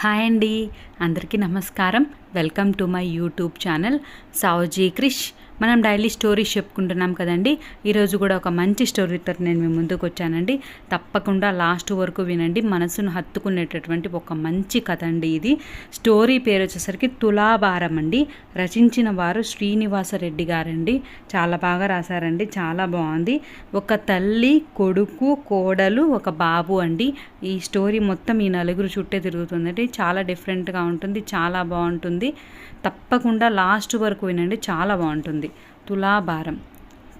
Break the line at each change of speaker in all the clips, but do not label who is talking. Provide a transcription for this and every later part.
Hi అండి. అందరికీ నమస్కారం. Welcome to my YouTube channel Savaji Krish. మనం డైలీ స్టోరీస్ చెప్పుకుంటున్నాం కదండి. ఈరోజు కూడా ఒక మంచి స్టోరీతో నేను మీ ముందుకు వచ్చానండి. తప్పకుండా లాస్ట్ వరకు వినండి. మనసును హత్తుకునేటటువంటి ఒక మంచి కథ అండి ఇది. స్టోరీ పేరు వచ్చేసరికి తులాభారం అండి. రచించిన వారు శ్రీనివాసరెడ్డి గారండి. చాలా బాగా రాశారండి. చాలా బాగుంది. ఒక తల్లి కొడుకు కోడలు ఒక బాబు అండి. ఈ స్టోరీ మొత్తం ఈ నలుగురు చుట్టే తిరుగుతుందండి. చాలా డిఫరెంట్గా ఉంటుంది. చాలా బాగుంటుంది. తప్పకుండా లాస్ట్ వరకు వినండి చాలా బాగుంటుంది. తులాభారం.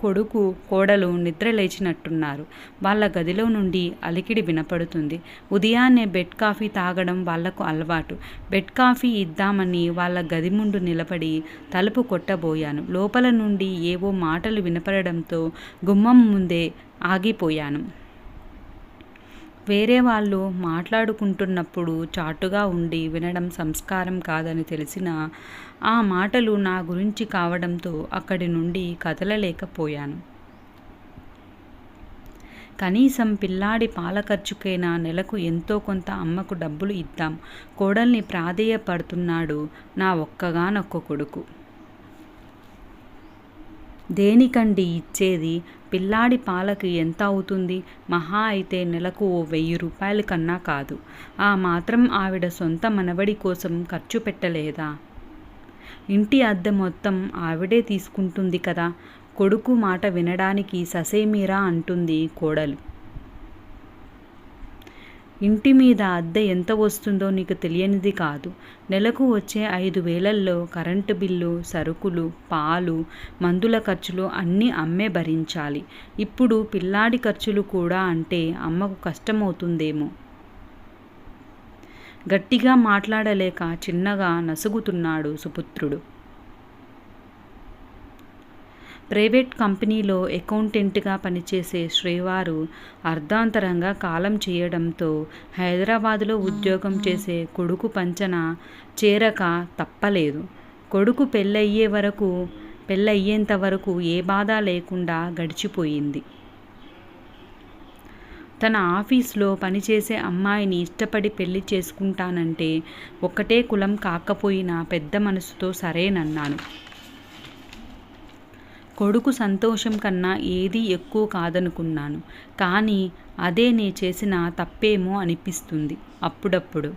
కొడుకు కోడలు నిద్ర లేచినట్టున్నారు. వాళ్ళ గదిలో నుండి అలికిడి వినపడుతుంది. ఉదయాన్నే బెడ్ కాఫీ తాగడం వాళ్ళకు అలవాటు. బెడ్ కాఫీ ఇద్దామని వాళ్ళ గది ముందు నిలబడి తలుపు కొట్టబోయాను. లోపల నుండి ఏవో మాటలు వినపడడంతో గుమ్మం ముందే ఆగిపోయాను. వేరే వాళ్ళు మాట్లాడుకుంటున్నప్పుడు చాటుగా ఉండి వినడం సంస్కారం కాదని తెలిసిన ఆ మాటలు నా గురించి కావడంతో అక్కడి నుండి కదలలేకపోయాను. కనీసం పిల్లాడి పాల ఖర్చుకైనా నెలకు ఎంతో కొంత అమ్మకు డబ్బులు ఇద్దాం. కోడల్ని ప్రాధేయపడుతున్నాడు నా ఒక్కగానొక్క కొడుకు. దేనికండి ఇచ్చేది? పిల్లాడి పాలకి ఎంత అవుతుంది? మహా అయితే నెలకు ఓ వెయ్యి రూపాయల కన్నా కాదు. ఆ మాత్రం ఆవిడ సొంత మనవడి కోసం ఖర్చు పెట్టలేదా? ఇంటి అద్దె మొత్తం ఆవిడే తీసుకుంటుంది కదా? కొడుకు మాట వినడానికి ససేమీరా అంటుంది కోడలు. ఇంటి మీద అద్దె ఎంత వస్తుందో నీకు తెలియనిది కాదు. నెలకు వచ్చే ఐదు వేలల్లో కరెంటు బిల్లు సరుకులు పాలు మందుల ఖర్చులు అన్నీ అమ్మే భరించాలి. ఇప్పుడు పిల్లాడి ఖర్చులు కూడా అంటే అమ్మకు కష్టమవుతుందేమో. గట్టిగా మాట్లాడలేక చిన్నగా నసుగుతున్నాడు సుపుత్రుడు. ప్రైవేట్ కంపెనీలో అకౌంటెంట్గా పనిచేసే శ్రీవారు అర్ధాంతరంగా కాలం చేయడంతో హైదరాబాదులో ఉద్యోగం చేసే కొడుకు పంచన చేరక తప్పలేదు. కొడుకు పెళ్ళయ్యే వరకు పెళ్ళయ్యేంత వరకు ఏ బాధ లేకుండా గడిచిపోయింది. తన ఆఫీస్లో పనిచేసే అమ్మాయిని ఇష్టపడి పెళ్ళి చేసుకుంటానంటే ఒకటే కులం కాకపోయినా పెద్ద మనసుతో సరేనన్నాను. కొడుకు సంతోషం కన్నా ఏదీ ఎక్కువ కాదనుకున్నాను. కానీ అదే నే చేసిన తప్పేమో అనిపిస్తుంది అప్పుడప్పుడు.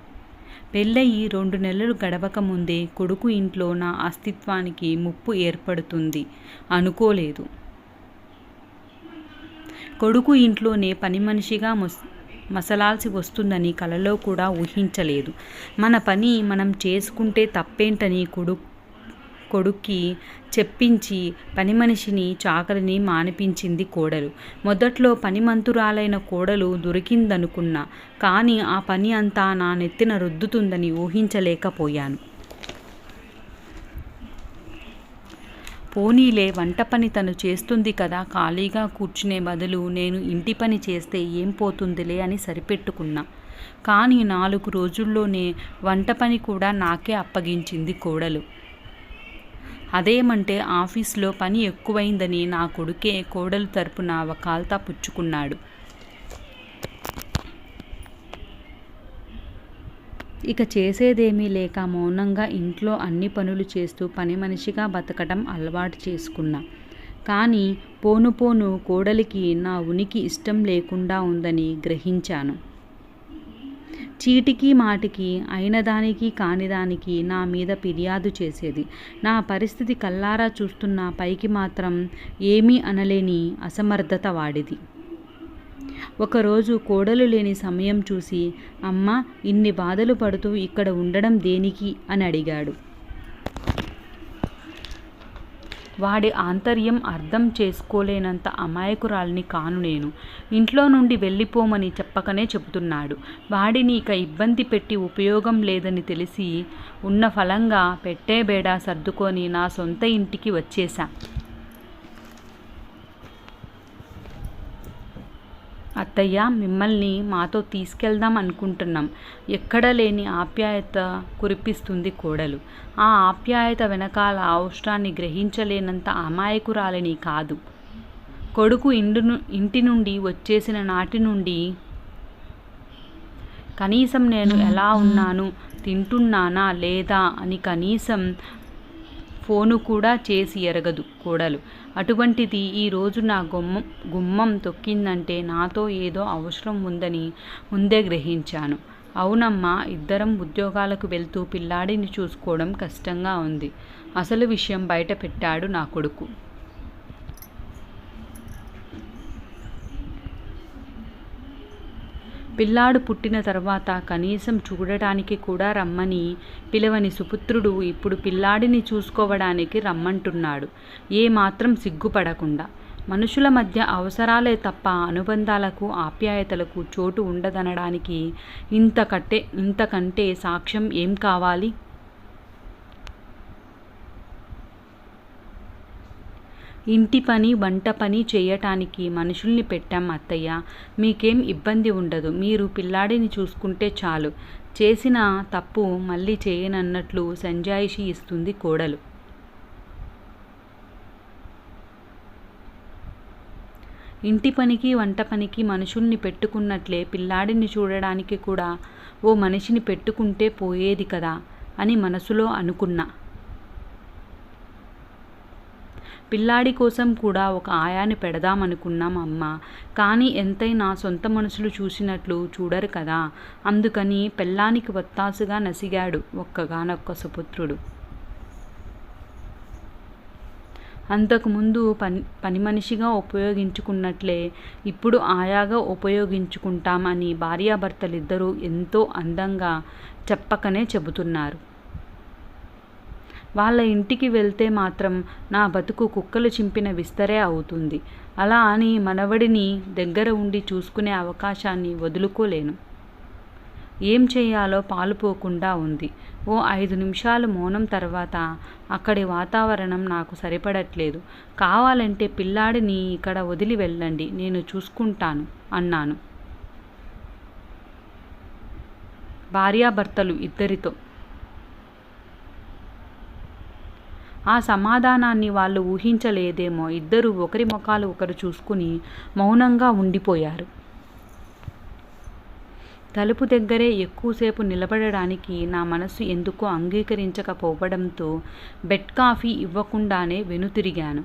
పెళ్ళయి రెండు నెలలు గడవక ముందే కొడుకు ఇంట్లో నా అస్తిత్వానికి ముప్పు ఏర్పడుతుంది అనుకోలేదు. కొడుకు ఇంట్లోనే పని మనిషిగా మొస్ మసలాల్సి వస్తుందని కలలో కూడా ఊహించలేదు. మన పని మనం చేసుకుంటే తప్పేంటని కొడుకు కొడుక్కి చెప్పించి పని మనిషిని చాకలిని మానిపించింది కోడలు. మొదట్లో పనిమంతురాలైన కోడలు దొరికిందనుకున్నా కానీ ఆ పని అంతా నా నెత్తిన రుద్దుతుందని ఊహించలేకపోయాను. పోనీలే వంట పని తను చేస్తుంది కదా ఖాళీగా కూర్చునే బదులు నేను ఇంటి పని చేస్తే ఏం పోతుందిలే అని సరిపెట్టుకున్నా. కానీ నాలుగు రోజుల్లోనే వంట పని కూడా నాకే అప్పగించింది కోడలు. అదేమంటే ఆఫీస్లో పని ఎక్కువైందని నా కొడుకే కోడలు తరపున వకాల్తా పుచ్చుకున్నాడు. ఇక చేసేదేమీ లేక మౌనంగా ఇంట్లో అన్ని పనులు చేస్తూ పని మనిషిగా బతకడం అలవాటు చేసుకున్నా. కానీ పోను పోను కోడలికి నా ఉనికి ఇష్టం లేకుండా ఉందని గ్రహించాను. చీటికి మాటికి అయినదానికి కానిదానికి నా మీద ఫిర్యాదు చేసేది. నా పరిస్థితి కల్లారా చూస్తున్న పైకి మాత్రం ఏమీ అనలేని అసమర్థత వాడిది. ఒకరోజు కోడలు లేని సమయం చూసి అమ్మ ఇన్ని బాధలు పడుతూ ఇక్కడ ఉండడం దేనికి? అని అడిగాడు. వాడి ఆంతర్యం అర్థం చేసుకోలేనంత అమాయకురాల్ని కాను నేను. ఇంట్లో నుండి వెళ్ళిపోమని చెప్పకనే చెబుతున్నాడు. వాడిని ఇక ఇబ్బంది పెట్టి ఉపయోగం లేదని తెలిసి ఉన్న ఫలంగా పెట్టే బేడా సర్దుకొని నా సొంత ఇంటికి వచ్చేశా. అత్తయ్య మిమ్మల్ని మాతో తీసుకెళ్దాం అనుకుంటున్నాం. ఎక్కడ లేని ఆప్యాయత కురిపిస్తుంది కోడలు. ఆ ఆప్యాయత వెనకాల అవసరాన్ని గ్రహించలేనంత అమాయకురాలిని కాదు. కొడుకు ఇండు ఇంటి నుండి వచ్చేసిన నాటి నుండి కనీసం నేను ఎలా ఉన్నాను తింటున్నానా లేదా అని కనీసం ఫోను కూడా చేసి ఎరగదు కోడలు. అటువంటిది ఈరోజు నా గుమ్మం గుమ్మం తొక్కిందంటే నాతో ఏదో అవసరం ఉందని ముందే గ్రహించాను. అవునమ్మా ఇద్దరం ఉద్యోగాలకు వెళ్తూ పిల్లాడిని చూసుకోవడం కష్టంగా ఉంది. అసలు విషయం బయట పెట్టాడు నా కొడుకు. పిల్లాడు పుట్టిన తర్వాత కనీసం చూడటానికి కూడా రమ్మని పిలవని సుపుత్రుడు ఇప్పుడు పిల్లాడిని చూసుకోవడానికి రమ్మంటున్నాడు. ఏమాత్రం సిగ్గుపడకుండా. మనుషుల మధ్య అవసరాలే తప్ప అనుబంధాలకు ఆప్యాయతలకు చోటు ఉండదనడానికి ఇంతకట్టే ఇంతకంటే సాక్ష్యం ఏం కావాలి? ఇంటి పని వంట పని చేయటానికి మనుషుల్ని పెట్టాం అత్తయ్య. మీకేం ఇబ్బంది ఉండదు. మీరు పిల్లాడిని చూసుకుంటే చాలు. చేసిన తప్పు మళ్ళీ చేయనన్నట్లు సంజాయిషి ఇస్తుంది కోడలు. ఇంటి పనికి వంట పనికి మనుషుల్ని పెట్టుకున్నట్లే పిల్లాడిని చూడడానికి కూడా ఓ మనిషిని పెట్టుకుంటే పోయేది కదా అని మనసులో అనుకున్నా. పిల్లాడి కోసం కూడా ఒక ఆయాని పెడదామనుకున్నాం అమ్మ. కానీ ఎంతైనా సొంత మనుషులు చూసినట్లు చూడరు కదా. అందుకని పెళ్ళానికి వత్తాసుగా నసిగాడు ఒక్కగానొక్క సుపుత్రుడు అంతకుముందు పని పని మనిషిగా ఉపయోగించుకున్నట్లే ఇప్పుడు ఆయాగా ఉపయోగించుకుంటామని భార్యాభర్తలిద్దరూ ఎంతో అందంగా చెప్పకనే చెబుతున్నారు. వాళ్ళ ఇంటికి వెళ్తే మాత్రం నా బతుకు కుక్కలు చింపిన విస్తరే అవుతుంది. అలా అని మనవడిని దగ్గర ఉండి చూసుకునే అవకాశాన్ని వదులుకోలేను. ఏం చేయాలో పాలుపోకుండా ఉంది. ఓ ఐదు నిమిషాలు మౌనం తర్వాత అక్కడి వాతావరణం నాకు సరిపడట్లేదు. కావాలంటే పిల్లాడిని ఇక్కడ వదిలి వెళ్ళండి నేను చూసుకుంటాను అన్నాను. భార్యాభర్తలు ఇద్దరితో ఆ సమాధానాన్ని వాళ్ళు ఊహించలేదేమో. ఇద్దరు ఒకరి ముఖాలు ఒకరు చూసుకుని మౌనంగా ఉండిపోయారు. తలుపు దగ్గరే ఎక్కువసేపు నిలబడడానికి నా మనసు ఎందుకో అంగీకరించకపోవడంతో బెడ్ కాఫీ ఇవ్వకుండానే వెనుతిరిగాను.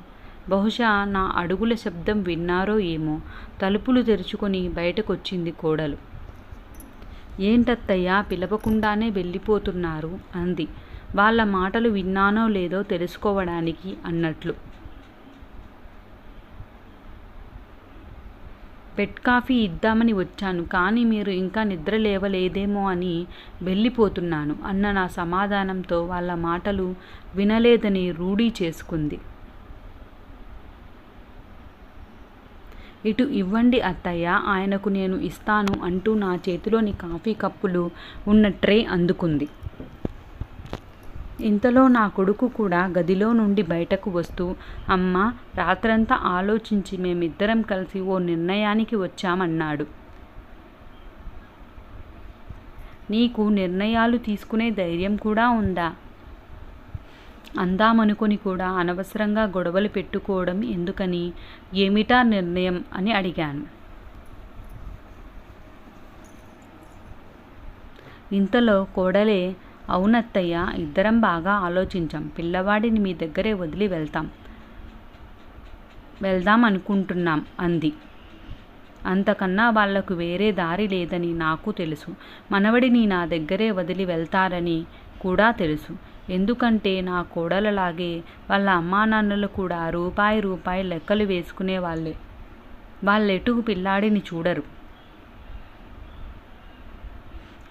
బహుశా నా అడుగుల శబ్దం విన్నారో ఏమో. తలుపులు తెరుచుకొని బయటకొచ్చింది కోడలు. ఏంటత్తయ్యా పిలవకుండానే వెళ్ళిపోతున్నారు అంది. వాళ్ళ మాటలు విన్నానో లేదో తెలుసుకోవడానికి అన్నట్లు. బెడ్ కాఫీ ఇద్దామని వచ్చాను కానీ మీరు ఇంకా నిద్ర లేవలేదేమో అని వెళ్ళిపోతున్నాను అన్న నా సమాధానంతో వాళ్ళ మాటలు వినలేదని రూఢీ చేసుకుంది. ఇటు ఇవ్వండి అత్తయ్య ఆయనకు నేను ఇస్తాను అంటూ నా చేతిలోని కాఫీ కప్పులు ఉన్న ట్రే అందుకుంది. ఇంతలో నా కొడుకు కూడా గదిలో నుండి బయటకు వస్తూ అమ్మ రాత్రంతా ఆలోచించి మేమిద్దరం కలిసి ఓ నిర్ణయానికి వచ్చామన్నాడు. నీకు నిర్ణయాలు తీసుకునే ధైర్యం కూడా ఉందా? అందామనుకొని కూడా అనవసరంగా గొడవలు పెట్టుకోవడం ఎందుకని? ఏమిటా నిర్ణయం? అని అడిగాను. ఇంతలో కోడలే అవునత్తయ్య ఇద్దరం బాగా ఆలోచించాం. పిల్లవాడిని మీ దగ్గరే వదిలి వెళ్తాం. వెళ్దాం అనుకుంటున్నాం అంది. అంతకన్నా వాళ్ళకు వేరే దారి లేదని నాకు తెలుసు. మనవడిని నా దగ్గరే వదిలి వెళ్తారని కూడా తెలుసు. ఎందుకంటే నా కోడలలాగే వాళ్ళ అమ్మా నాన్నలు కూడా రూపాయి రూపాయి లెక్కలు వేసుకునే వాళ్ళే. వాళ్ళెటు పిల్లాడిని చూడరు.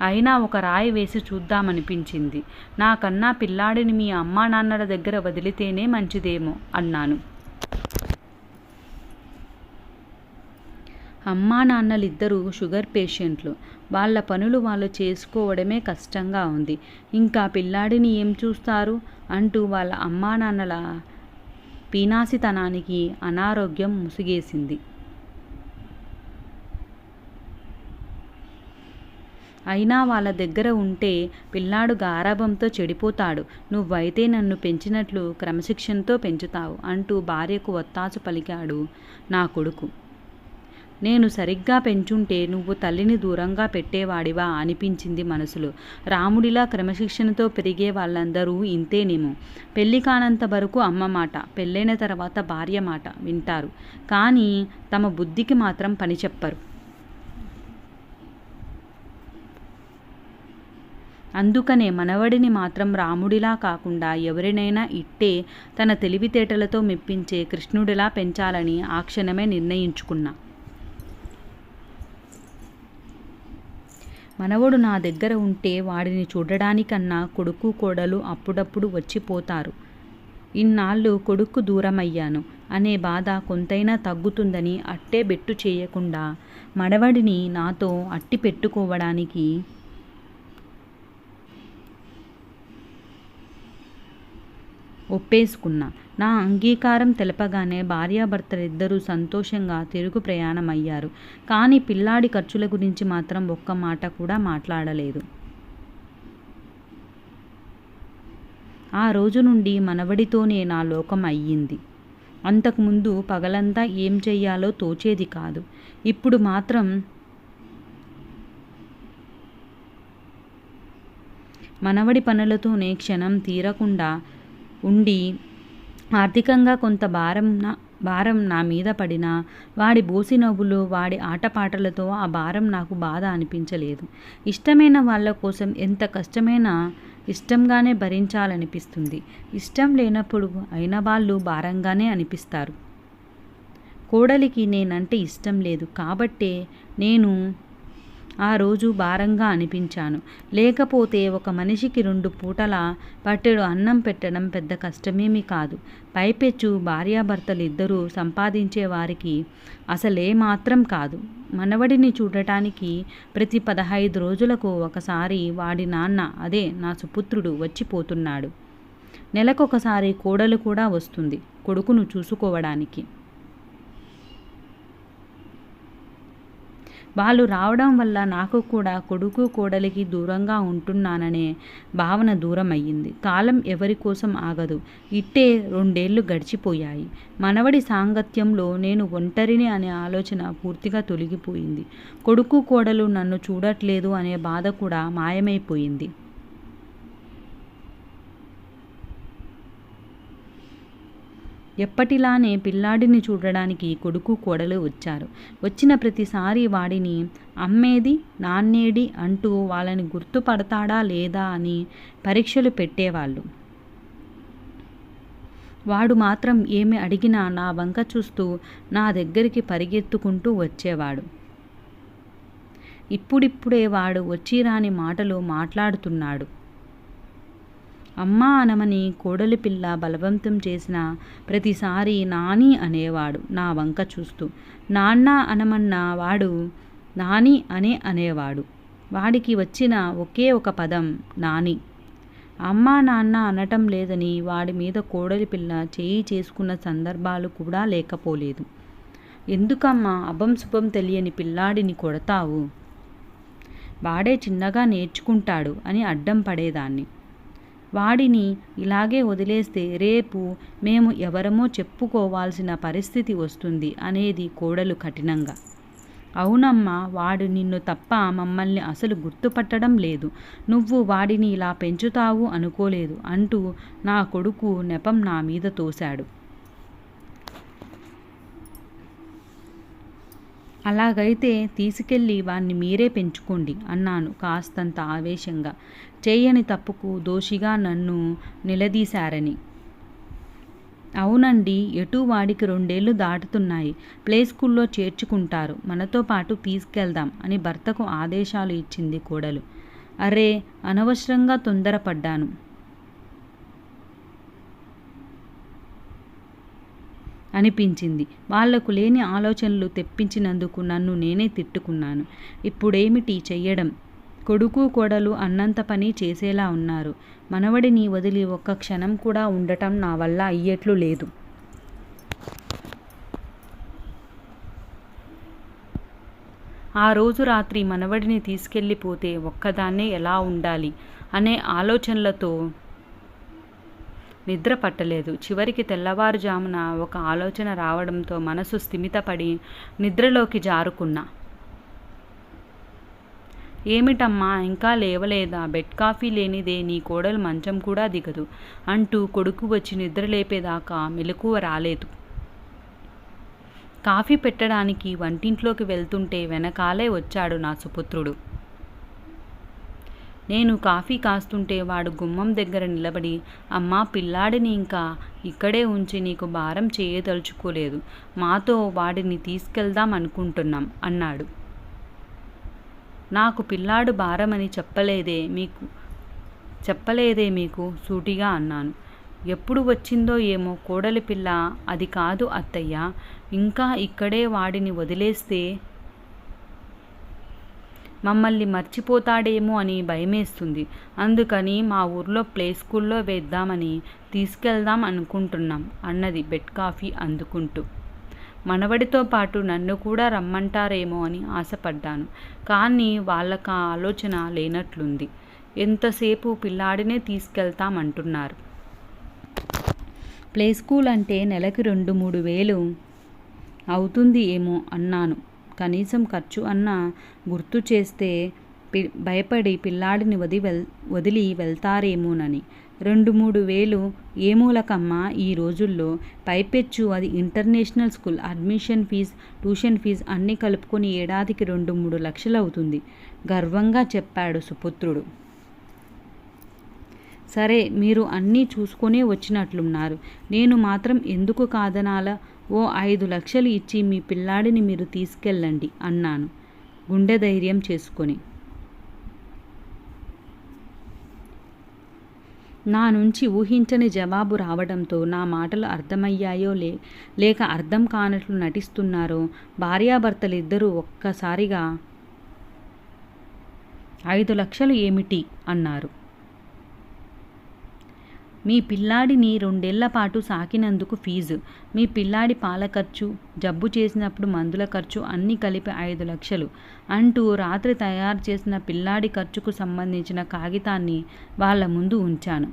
అయినా ఒక రాయి వేసి చూద్దామనిపించింది. నాకన్నా పిల్లాడిని మీ అమ్మా నాన్నల దగ్గర వదిలితేనే మంచిదేమో అన్నాను. అమ్మా నాన్నలిద్దరూ షుగర్ పేషెంట్లు. వాళ్ళ పనులు వాళ్ళు చేసుకోవడమే కష్టంగా ఉంది. ఇంకా పిల్లాడిని ఏం చూస్తారు? అంటూ వాళ్ళ అమ్మా నాన్నల పీనాసితనానికి అనారోగ్యం ముసిగేసింది. అయినా వాళ్ళ దగ్గర ఉంటే పిల్లాడు గారాభంతో చెడిపోతాడు. నువ్వైతే నన్ను పెంచినట్లు క్రమశిక్షణతో పెంచుతావు అంటూ భార్యకు ఒత్తాసు పలికాడు నా కొడుకు. నేను సరిగ్గా పెంచుంటే నువ్వు తల్లిని దూరంగా పెట్టేవాడివా అనిపించింది మనసులో. రాముడిలా క్రమశిక్షణతో పెరిగే వాళ్ళందరూ ఇంతేనేమో. పెళ్ళి కానంత వరకు అమ్మ మాట పెళ్ళైన తర్వాత భార్య మాట వింటారు. కానీ తమ బుద్ధికి మాత్రం పని చెప్పరు. అందుకనే మనవడిని మాత్రం రాముడిలా కాకుండా ఎవరినైనా ఇట్టే తన తెలివితేటలతో మెప్పించే కృష్ణుడిలా పెంచాలని ఆ క్షణమే నిర్ణయించుకున్నా. మనవడు నా దగ్గర ఉంటే వాడిని చూడడానికన్నా కొడుకు కోడలు అప్పుడప్పుడు వచ్చిపోతారు. ఇన్నాళ్ళు కొడుకు దూరమయ్యాను. అనే బాధ కొంతైనా తగ్గుతుందని అట్టే బెట్టు చేయకుండా మనవడిని నాతో అట్టి పెట్టుకోవడానికి ఒప్పేసుకున్నా. నా అంగీకారం తెలపగానే భార్యాభర్తలిద్దరూ సంతోషంగా తిరుగు ప్రయాణమయ్యారు. కానీ పిల్లాడి ఖర్చుల గురించి మాత్రం ఒక్క మాట కూడా మాట్లాడలేదు. ఆ రోజు నుండి మనవడితోనే నా లోకం అయ్యింది. అంతకుముందు పగలంతా ఏం చెయ్యాలో తోచేది కాదు. ఇప్పుడు మాత్రం మనవడి పనులతోనే క్షణం తీరకుండా ఉండి ఆర్థికంగా కొంత భారం నా భారం నా మీద పడినా వాడి బోసి నవ్వులు వాడి ఆటపాటలతో ఆ భారం నాకు బాధ అనిపించలేదు. ఇష్టమైన వాళ్ళ కోసం ఎంత కష్టమైనా ఇష్టంగానే భరించాలనిపిస్తుంది. ఇష్టం లేనప్పుడు అయిన వాళ్ళు భారంగానే అనిపిస్తారు. కోడలికి నేనంటే ఇష్టం లేదు కాబట్టే నేను ఆ రోజు భారంగా అనిపించాను. లేకపోతే ఒక మనిషికి రెండు పూటల పట్టెడు అన్నం పెట్టడం పెద్ద కష్టమేమీ కాదు. పైపెచ్చు భార్యాభర్తలు ఇద్దరూ సంపాదించే వారికి అసలే మాత్రం కాదు. మనవడిని చూడటానికి ప్రతి పదహైదు రోజులకు ఒకసారి వాడి నాన్న అదే నా సుపుత్రుడు వచ్చిపోతున్నాడు. నెలకొకసారి కోడలు కూడా వస్తుంది కొడుకును చూసుకోవడానికి. వాళ్ళు రావడం వల్ల నాకు కూడా కొడుకు కోడలికి దూరంగా ఉంటున్నాననే భావన దూరం అయ్యింది కాలం ఎవరి కోసం ఆగదు. ఇట్టే రెండేళ్ళు గడిచిపోయాయి. మనవడి సాంగత్యంలో నేను ఒంటరిని అనే ఆలోచన పూర్తిగా తొలగిపోయింది. కొడుకు కోడలు నన్ను చూడట్లేదు అనే బాధ కూడా మాయమైపోయింది. ఎప్పటిలానే పిల్లాడిని చూడడానికి కొడుకు కోడలు వచ్చారు. వచ్చిన ప్రతిసారి వాడిని అమ్మేది నాన్నేడి అంటూ వాళ్ళని గుర్తుపడతాడా లేదా అని పరీక్షలు పెట్టేవాళ్ళు. వాడు మాత్రం ఏమి అడిగినా నా వంక చూస్తూ నా దగ్గరికి పరిగెత్తుకుంటూ వచ్చేవాడు. ఇప్పుడిప్పుడే వాడు వచ్చిరాని మాటలు మాట్లాడుతున్నాడు. అమ్మా అనమని కోడలి పిల్ల బలవంతం చేసిన ప్రతిసారి నాని అనేవాడు నా వంక చూస్తూ. నాన్న అనమన్న వాడు నాని అనే అనేవాడు. వాడికి వచ్చిన ఒకే ఒక పదం నాని. అమ్మా నాన్న అనటం లేదని వాడి మీద కోడలి పిల్ల చేయి చేసుకున్న సందర్భాలు కూడా లేకపోలేదు. ఎందుకమ్మా అభం శుభం తెలియని పిల్లాడిని కొడతావు? వాడే చిన్నగా నేర్చుకుంటాడు అని అడ్డం పడేదాన్ని. వాడిని ఇలాగే వదిలేస్తే రేపు మేము ఎవరమో చెప్పుకోవాల్సిన పరిస్థితి వస్తుంది అనేది కోడలు కఠినంగా. అవునమ్మా వాడు నిన్ను తప్ప మమ్మల్ని అసలు గుర్తుపట్టడం లేదు. నువ్వు వాడిని ఇలా పెంచుతావు అనుకోలేదు అంటూ నా కొడుకు నెపం నా మీద తోశాడు. అలాగైతే తీసుకెళ్ళి వాణ్ణి మీరే పెంచుకోండి అన్నాను కాస్తంత ఆవేశంగా. చేయని తప్పుకు దోషిగా నన్ను నిలదీశారని. అవునండి ఎటు వాడికి రెండేళ్ళు దాటుతున్నాయి. ప్లే స్కూల్లో చేర్చుకుంటారు. మనతో పాటు తీసుకెళ్దాం అని భర్తకు ఆదేశాలు ఇచ్చింది కోడలు. అరే అనవసరంగా తొందరపడ్డాను. అనిపించింది. వాళ్ళకు లేని ఆలోచనలు తెప్పించినందుకు నన్ను నేనే తిట్టుకున్నాను. ఇప్పుడేమిటి చెయ్యడం? కొడుకు కోడలు అన్నంత పని చేసేలా ఉన్నారు. మనవడిని వదిలి ఒక్క క్షణం కూడా ఉండటం నా వల్ల అయ్యేట్లు లేదు. ఆ రోజు రాత్రి మనవడిని తీసుకెళ్ళిపోతే ఒక్కదాన్నే ఎలా ఉండాలి అనే ఆలోచనలతో నిద్ర పట్టలేదు. చివరికి తెల్లవారుజామున ఒక ఆలోచన రావడంతో మనసు స్థిమితపడి నిద్రలోకి జారుకున్నా. ఏమిటమ్మా? ఇంకా లేవలేదా? బెడ్ కాఫీ లేనిదే నీ కోడలు మంచం కూడా దిగదు అంటూ కొడుకు వచ్చి నిద్రలేపేదాకా మెలకువ రాలేదు. కాఫీ పెట్టడానికి వంటింట్లోకి వెళ్తుంటే వెనకాలే వచ్చాడు నా సుపుత్రుడు నేను కాఫీ కాస్తుంటే వాడు గుమ్మం దగ్గర నిలబడి అమ్మా పిల్లాడిని ఇంకా ఇక్కడే ఉంచి నీకు భారం చేయదలుచుకోలేదు. మాతో వాడిని తీసుకెళ్దాం అనుకుంటున్నాం అన్నాడు. నాకు పిల్లాడు భారమని చెప్పలేదే మీకు చెప్పలేదే మీకు సూటిగా అన్నాను. ఎప్పుడు వచ్చిందో ఏమో కోడలి పిల్ల అది కాదు అత్తయ్య ఇంకా ఇక్కడే వాడిని వదిలేస్తే మమ్మల్ని మర్చిపోతాడేమో అని భయమేస్తుంది. అందుకని మా ఊర్లో ప్లే స్కూల్లో వేద్దామని తీసుకెళ్దాం అనుకుంటున్నాం అన్నది బెడ్ కాఫీ అందుకుంటూ. మనవడితో పాటు నన్ను కూడా రమ్మంటారేమో అని ఆశపడ్డాను. కానీ వాళ్ళకు ఆ ఆలోచన లేనట్లుంది. ఎంతసేపు పిల్లాడినే తీసుకెళ్తామంటున్నారు. ప్లే స్కూల్ అంటే నెలకి రెండు మూడు వేలు అవుతుంది ఏమో అన్నాను. కనీసం ఖర్చు అన్న గుర్తు చేస్తే పి భయపడి పిల్లాడిని వది వెల్ వదిలి వెళ్తారేమోనని. రెండు మూడు వేలు ఏ మూలకమ్మా ఈ రోజుల్లో. పైపెచ్చు అది international school. Admission fee tuition fee అన్నీ కలుపుకొని ఏడాదికి రెండు మూడు లక్షలు అవుతుంది గర్వంగా చెప్పాడు సుపుత్రుడు. సరే మీరు అన్నీ చూసుకునే వచ్చినట్లున్నారు. నేను మాత్రం ఎందుకు కాదనాలా? ఓ ఐదు లక్షలు ఇచ్చి మీ పిల్లాడిని మీరు తీసుకెళ్ళండి అన్నాను. గుండె ధైర్యం చేసుకొని. నా నుంచి ఊహించని జవాబు రావడంతో నా మాటలు అర్థమయ్యాయో లే లేక అర్థం కానట్లు నటిస్తున్నారో భార్యాభర్తలిద్దరూ ఒక్కసారిగా ఐదు లక్షలు ఏమిటి? అన్నారు. మీ పిల్లాడిని రెండేళ్ళ పాటు సాకినందుకు ఫీజు. మీ పిల్లాడి పాల ఖర్చు జబ్బు చేసినప్పుడు మందుల ఖర్చు అన్నీ కలిపి ఐదు లక్షలు. అంటూ రాత్రి తయారు చేసిన పిల్లాడి ఖర్చుకు సంబంధించిన కాగితాన్ని వాళ్ళ ముందు ఉంచాను.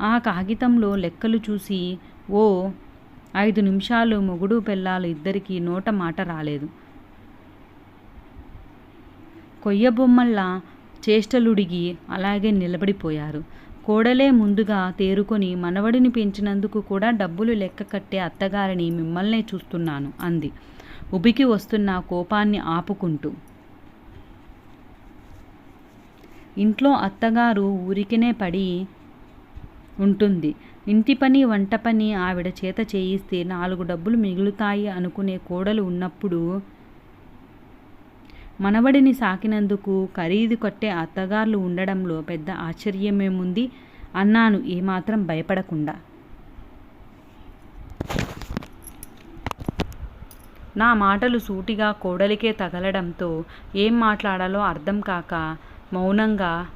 ఆ కాగితంలో లెక్కలు చూసి ఓ ఐదు నిమిషాలు మొగుడు పెళ్ళాలు ఇద్దరికీ నోట మాట రాలేదు. కొయ్య బొమ్మల్లా చేష్టలుడిగి అలాగే నిలబడిపోయారు. కోడలే ముందుగా తేరుకొని మనవడిని పెంచినందుకు కూడా డబ్బులు లెక్క కట్టే అత్తగారిని మిమ్మల్నే చూస్తున్నాను అంది. ఉబికి వస్తున్న కోపాన్ని ఆపుకుంటూ. ఇంట్లో అత్తగారు ఊరికినే పడి ఉంటుంది. ఇంటి పని వంట పని ఆవిడ చేత చేయిస్తే నాలుగు డబ్బులు మిగులుతాయి అనుకునే కోడలు ఉన్నప్పుడు మనవడిని సాకినందుకు ఖరీదు కట్టే అత్తగారులు ఉండడంలో పెద్ద ఆశ్చర్యమేముంది? అన్నాను ఏమాత్రం భయపడకుండా. నా మాటలు సూటిగా కోడలికే తగలడంతో ఏం మాట్లాడాలో అర్థం కాక మౌనంగా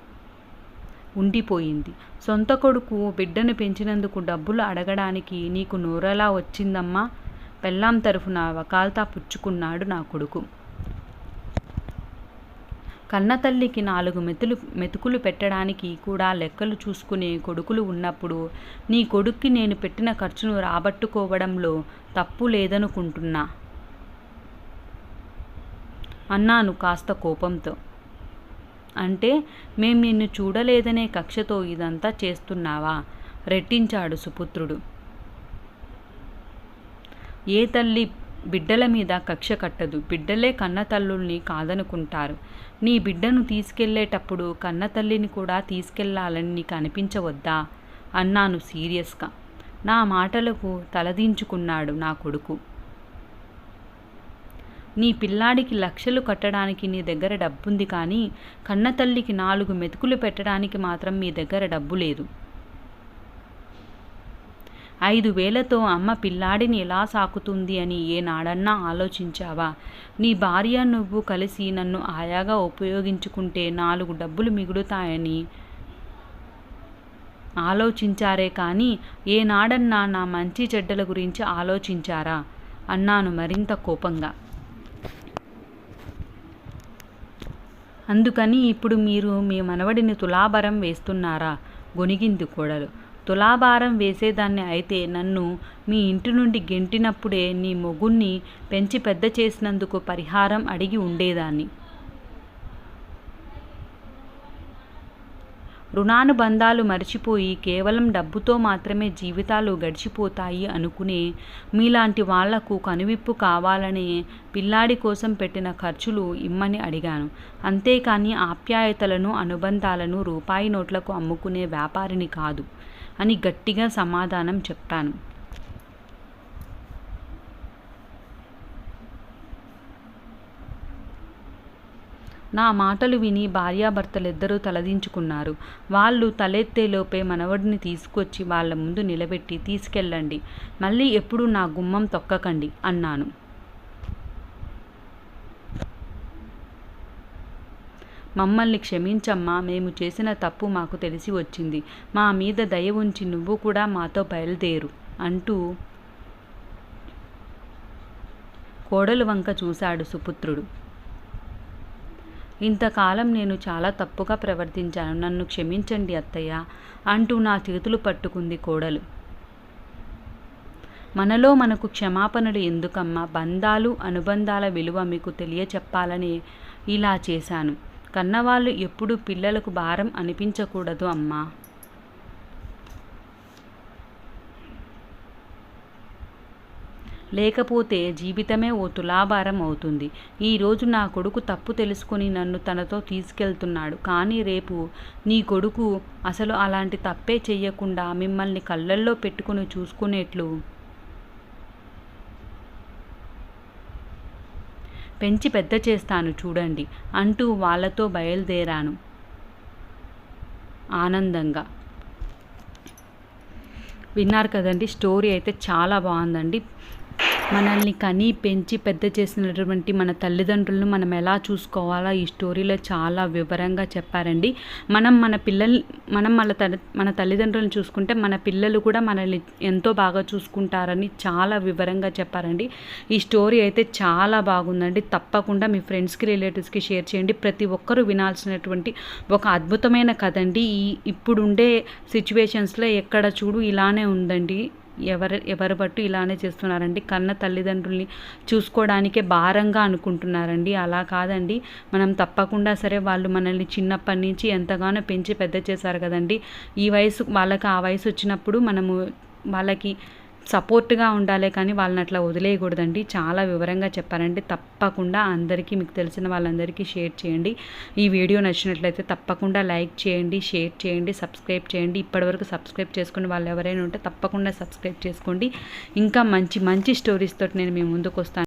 ఉండిపోయింది. సొంత కొడుకు బిడ్డను పెంచినందుకు డబ్బులు అడగడానికి నీకు నోరలా వచ్చిందమ్మా? పెళ్ళాం తరఫున వకాల్తా పుచ్చుకున్నాడు నా కొడుకు. కన్నతల్లికి నాలుగు మెతులు మెతుకులు పెట్టడానికి కూడా లెక్కలు చూసుకునే కొడుకులు ఉన్నప్పుడు నీ కొడుక్కి నేను పెట్టిన ఖర్చును రాబట్టుకోవడంలో తప్పు లేదనుకుంటున్నా. అన్నాను కాస్త కోపంతో. అంటే మేం నిన్ను చూడలేదనే కక్షతో ఇదంతా చేస్తున్నావా? రెట్టించాడు సుపుత్రుడు. ఏ తల్లి బిడ్డల మీద కక్ష కట్టదు. బిడ్డలే కన్న తల్లుల్ని కాదనుకుంటారు. నీ బిడ్డను తీసుకెళ్ళేటప్పుడు కన్న తల్లిని కూడా తీసుకెళ్ళాలని నీకు అనిపించవద్దా? అన్నాను సీరియస్గా. నా మాటలకు తలదించుకున్నాడు నా కొడుకు. నీ పిల్లాడికి లక్షలు కట్టడానికి నీ దగ్గర డబ్బుంది కానీ కన్న తల్లికి నాలుగు మెతుకులు పెట్టడానికి మాత్రం మీ దగ్గర డబ్బు లేదు. ఐదు వేలతో అమ్మ పిల్లాడిని ఎలా సాకుతుంది అని ఏనాడన్నా ఆలోచించావా? నీ భార్య నువ్వు కలిసి నన్ను ఆయాగా ఉపయోగించుకుంటే నాలుగు డబ్బులు మిగులుతాయని ఆలోచించారే కానీ ఏనాడన్నా నా మంచి చెడ్డల గురించి ఆలోచించారా? అన్నాను మరింత కోపంగా. అందుకని ఇప్పుడు మీరు మీ మనవడిని తులాభరం వేస్తున్నారా? గొనిగింది కోడలు. తులాభారం వేసేదాన్ని అయితే నన్ను మీ ఇంటి నుండి గెంటినప్పుడే నీ మొగుణ్ణి పెంచి పెద్ద చేసినందుకు పరిహారం అడిగి ఉండేదాన్ని. రుణానుబంధాలు మర్చిపోయి కేవలం డబ్బుతో మాత్రమే జీవితాలు గడిచిపోతాయి అనుకునే మీలాంటి వాళ్ళకు కనువిప్పు కావాలనే పిల్లాడి కోసం పెట్టిన ఖర్చులు ఇమ్మని అడిగాను. అంతేకాని ఆప్యాయతలను అనుబంధాలను రూపాయి నోట్లకు అమ్ముకునే వ్యాపారిని కాదు. అని గట్టిగా సమాధానం చెప్పాను నా మాటలు విని భార్యాభర్తలిద్దరూ తలదించుకున్నారు. వాళ్ళు తలెత్తేలోపే మనవడిని తీసుకొచ్చి వాళ్ళ ముందు నిలబెట్టి తీసుకెళ్ళండి. మళ్ళీ ఎప్పుడు నా గుమ్మం తొక్కకండి అన్నాను. మమ్మల్ని క్షమించమ్మా మేము చేసిన తప్పు మాకు తెలిసి వచ్చింది. మా మీద దయ ఉంచి నువ్వు కూడా మాతో బయలుదేరు అంటూ కోడలు వంక చూశాడు సుపుత్రుడు. ఇంతకాలం నేను చాలా తప్పుగా ప్రవర్తించాను నన్ను క్షమించండి అత్తయ్య అంటూ నా చేతులు పట్టుకుంది కోడలు. మనలో మనకు క్షమాపణలు ఎందుకమ్మా? బంధాలు అనుబంధాల విలువ మీకు తెలియచెప్పాలని ఇలా చేశాను. కన్నవాళ్ళు ఎప్పుడూ పిల్లలకు భారం అనిపించకూడదు అమ్మా. లేకపోతే జీవితమే ఓ తులాభారం అవుతుంది. ఈరోజు నా కొడుకు తప్పు తెలుసుకొని నన్ను తనతో తీసుకెళ్తున్నాడు. కానీ రేపు నీ కొడుకు అసలు అలాంటి తప్పే చెయ్యకుండా మిమ్మల్ని కళ్ళల్లో పెట్టుకుని చూసుకునేట్లు పెంచి పెద్ద చేస్తాను చూడండి అంటూ వాళ్ళతో బయలుదేరాను. ఆనందంగా. విన్నారు కదండి స్టోరీ అయితే చాలా బాగుందండి. మనల్ని కని పెంచి పెద్ద చేసినటువంటి మన తల్లిదండ్రులను మనం ఎలా చూసుకోవాలో? ఈ స్టోరీలో చాలా వివరంగా చెప్పారండి. మనం మన పిల్లలు మనం మన తల్లి మన తల్లిదండ్రులను చూసుకుంటే మన పిల్లలు కూడా మనల్ని ఎంతో బాగా చూసుకుంటారని చాలా వివరంగా చెప్పారండి. ఈ స్టోరీ అయితే చాలా బాగుందండి. తప్పకుండా మీ ఫ్రెండ్స్కి రిలేటివ్స్కి షేర్ చేయండి. ప్రతి ఒక్కరూ వినాల్సినటువంటి ఒక అద్భుతమైన కథ అండి. ఈ ఇప్పుడుండే సిచ్యువేషన్స్లో ఎక్కడ చూడు ఇలానే ఉందండి. ఎవరు ఎవరు బట్టు ఇలానే చేస్తున్నారండి. కన్న తల్లిదండ్రుల్ని చూసుకోవడానికే భారంగా అనుకుంటున్నారండి. అలా కాదండి. మనం తప్పకుండా సరే వాళ్ళు మనల్ని చిన్నప్పటి నుంచి ఎంతగానో పెంచి పెద్ద చేశారు కదండి. ఈ వయసు వాళ్ళకి ఆ వయసు వచ్చినప్పుడు మనము వాళ్ళకి సపోర్ట్గా ఉండాలి కానీ వాళ్ళని అట్లా వదిలేయకూడదండి. చాలా వివరంగా చెప్పారండి. తప్పకుండా అందరికీ మీకు తెలిసిన వాళ్ళందరికీ షేర్ చేయండి. ఈ వీడియో నచ్చినట్లయితే తప్పకుండా లైక్ చేయండి షేర్ చేయండి సబ్స్క్రైబ్ చేయండి. ఇప్పటివరకు సబ్స్క్రైబ్ చేసుకుని వాళ్ళు ఎవరైనా ఉంటే తప్పకుండా సబ్స్క్రైబ్ చేసుకోండి. ఇంకా మంచి మంచి స్టోరీస్ తోటి నేను మీ ముందుకు వస్తాను.